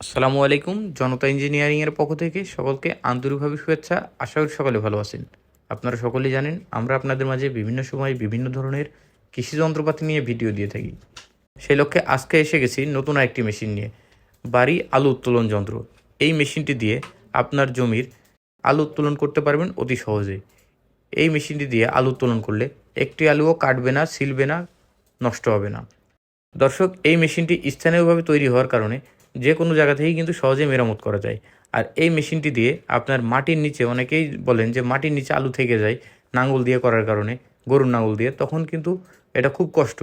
আসসালামু আলাইকুম, জনতা ইঞ্জিনিয়ারিংয়ের পক্ষ থেকে সকলকে আন্তরিকভাবে শুভেচ্ছা। আশা করি সকলে ভালো আছেন। আপনারা সকলেই জানেন, আমরা আপনাদের মাঝে বিভিন্ন সময় বিভিন্ন ধরনের কৃষি যন্ত্রপাতি নিয়ে ভিডিও দিয়ে থাকি। সেই লক্ষ্যে আজকে এসে গেছি নতুন একটি মেশিন নিয়ে। বাড়ি আলু উত্তোলন যন্ত্র। এই মেশিনটি দিয়ে আপনার জমির আলু উত্তোলন করতে পারবেন অতি সহজে। এই মেশিনটি দিয়ে আলু উত্তোলন করলে একটি আলুও কাটবে না ছিলবে না, নষ্ট হবে না। দর্শক, এই মেশিনটি স্থানীয়ভাবে তৈরি হওয়ার কারণে যে কোনো জায়গা থেকেই কিন্তু সহজে মেরামত করা যায়। আর এই মেশিনটি দিয়ে আপনার মাটির নিচে অনেকেই বলেন যে মাটির নিচে আলু থেকে যায় নাঙ্গল দিয়ে করার কারণে, গরুর নাঙ্গল দিয়ে, তখন কিন্তু এটা খুব কষ্ট।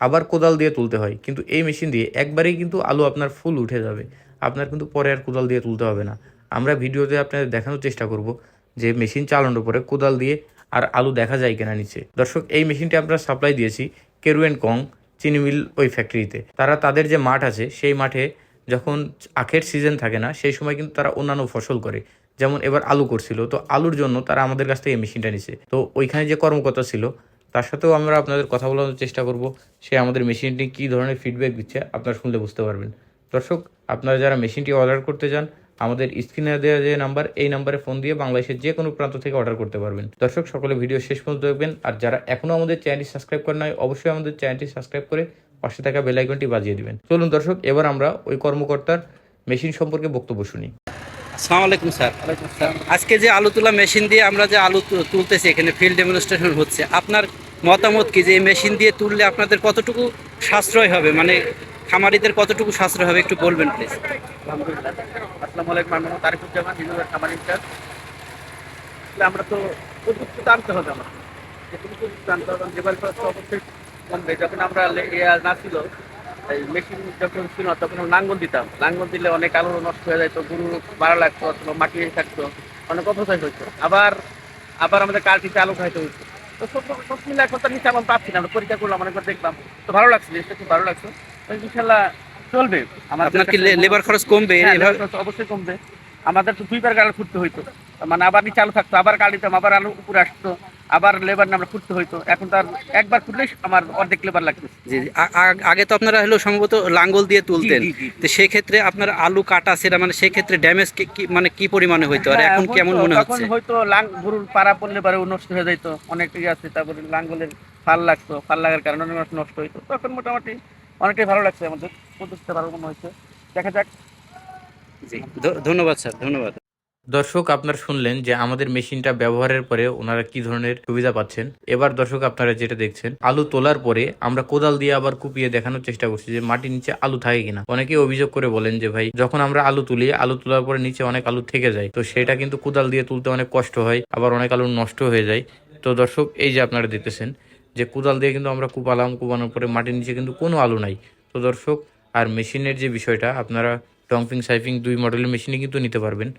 আবার কোদাল দিয়ে তুলতে হয়, কিন্তু এই মেশিন দিয়ে একবারেই কিন্তু আলু আপনার ফুল উঠে যাবে। আপনার কিন্তু পরে আর কোদাল দিয়ে তুলতে হবে না। আমরা ভিডিওতে আপনাদের দেখানোর চেষ্টা করব যে মেশিন চালানোর পরে কোদাল দিয়ে আর আলু দেখা যায় কিনা নিচে। দর্শক, এই মেশিনটি আমরা সাপ্লাই দিয়েছি কেরুয়েন কং চিনি মিল ওই ফ্যাক্টরিতে। তারা তাদের যে মাঠ আছে, সেই মাঠে যখন আখের সিজন থাকে না, সেই সময় কিন্তু তারা অন্যান্য ফসল করে। যেমন এবার আলু করছিল, তো আলুর জন্য তারা আমাদের কাছ থেকে এই মেশিনটা নিছে। তো ওইখানে যে কর্মকর্তা ছিল, তার সাথেও আমরা আপনাদের কথা বলার চেষ্টা করব, সে আমাদের মেশিনটি কী ধরনের ফিডব্যাক দিচ্ছে, আপনারা শুনলে বুঝতে পারবেন। দর্শক, আপনারা যারা মেশিনটি অর্ডার করতে চান, আমাদের স্ক্রিনে দেওয়া যে নাম্বার এই নাম্বারে ফোন দিয়ে বাংলাদেশের যে কোনো প্রান্ত থেকে অর্ডার করতে পারবেন। দর্শক, সকলে ভিডিও শেষ পর্যন্ত দেখবেন, আর যারা এখনও আমাদের চ্যানেলটি সাবস্ক্রাইব করে নাই, অবশ্যই আমাদের চ্যানেলটি সাবস্ক্রাইব করে পাশে থাকা বেল আইকনটি বাজিয়ে দিবেন। চলুন দর্শক এবার আমরা ওই কর্মকর্তার মেশিন সম্পর্কে বক্তব্য শুনি। আসসালামু আলাইকুম স্যার। আজকে যে আলু তোলা মেশিন দিয়ে আমরা যে আলু তুলতেছি এখানে ফিল্ড ডেমনস্ট্রেশন হচ্ছে আপনার মতামত কি যে এই মেশিন দিয়ে তুললে আপনাদের কতটুকু সাশ্রয় হবে? মানে খামারিদের কতটুকু সাশ্রয় হবে একটু বলবেন প্লিজ আসসালামু আলাইকুম আমি মোহাম্মদ তারিকুজ্জামান বিনোদন খামার ইনচার্জ আমরা তো প্রযুক্তি আনতে হবে আমার প্রযুক্তি আনতে হবে লেবার অবশ্যই কমবে যখন আমরা ইয়া না ছিল এই মেশিন যখন ছিল তখন লাঙ্গল দিতাম। লাঙ্গল দিলে অনেক আলু নষ্ট হয়ে যেত গরু মারা লাগতো অথবা মাটি থাকতো অনেক অপচয় হইতো। আবার আবার আমাদের কালটিতে আলু খাইতে হইতো। তো সব সব মিলে এখন তো নিচে আমরা পাচ্ছি না আমরা পরীক্ষা করলাম অনেকবার দেখলাম। তো ভালো লাগছে জিনিসটা খুব ভালো লাগছে। তো ইনশাল্লাহ চলবে। আমাদের আপনার কি লেবার খরচ কমবে হ্যাঁ, অবশ্যই কমবে। আমাদের তো দুইবার গাড়ি খুঁড়তে হইতো। মানে আবার নিচে আলু থাকতো আবার গাড়ি দিতাম আবার আলু উপরে আসতো। আবার লেবার আমরা খুঁড়তে হইতো। এখন তার একবার খুঁড়লেই আমার অর্ধেক লেবার লাগতো জি আগে তো আপনারা হলো সম্ভবত লাঙ্গল দিয়ে তুলতেন। তো সেই ক্ষেত্রে আপনার আলু কাটা সেটা মানে সেই ক্ষেত্রে ড্যামেজ মানে কি পরিমাণে হইতো? আর হ্যাঁ, এখন কেমন মনে হচ্ছে? হয়তো লাং গরুর পাড়া পড়লে পারে নষ্ট হয়ে যাইতো। অনেক ইয়ে আছে তারপরে লাঙ্গলের ফাল লাগতো। ফাল লাগার কারণে অনেক নষ্ট হইতো। তখন মোটামুটি অনেকটাই ভালো লাগছে আমাদের। পদ্ধতিটা ভালো মনে হয়েছে। দেখা যাক। জি। ধন্যবাদ স্যার ধন্যবাদ। দর্শক, আপনারা শুনলেন যে আমাদের মেশিনটা ব্যবহারের পরে ওনারা কি ধরনের সুবিধা পাচ্ছেন। এবার দর্শক, আপনারা যেটা দেখছেন, আলু তোলার পরে আমরা কোদাল দিয়ে আবার কুপিয়ে দেখানোর চেষ্টা করছি যে মাটির নিচে আলু থাকে কিনা। অনেকে অভিযোগ করে বলেন যে, ভাই, যখন আমরা আলু তুলি, আলু তোলার পরে নিচে অনেক আলু থেকে যায়। তো সেটা কিন্তু কোদাল দিয়ে তুলতে অনেক কষ্ট হয়, আবার অনেক আলু নষ্ট হয়ে যায়। তো দর্শক, এই যে আপনারা দেখতেছেন যে কোদাল দিয়ে কিন্তু আমরা কুপালাম, কুপানোর পরে মাটির নিচে কিন্তু কোনো আলু নাই। তো দর্শক, আর মেশিনের যে বিষয়টা, আপনারা টংপিং সাইপিং দুই মডেলের মেশিনে কিন্তু নিতে পারবেন।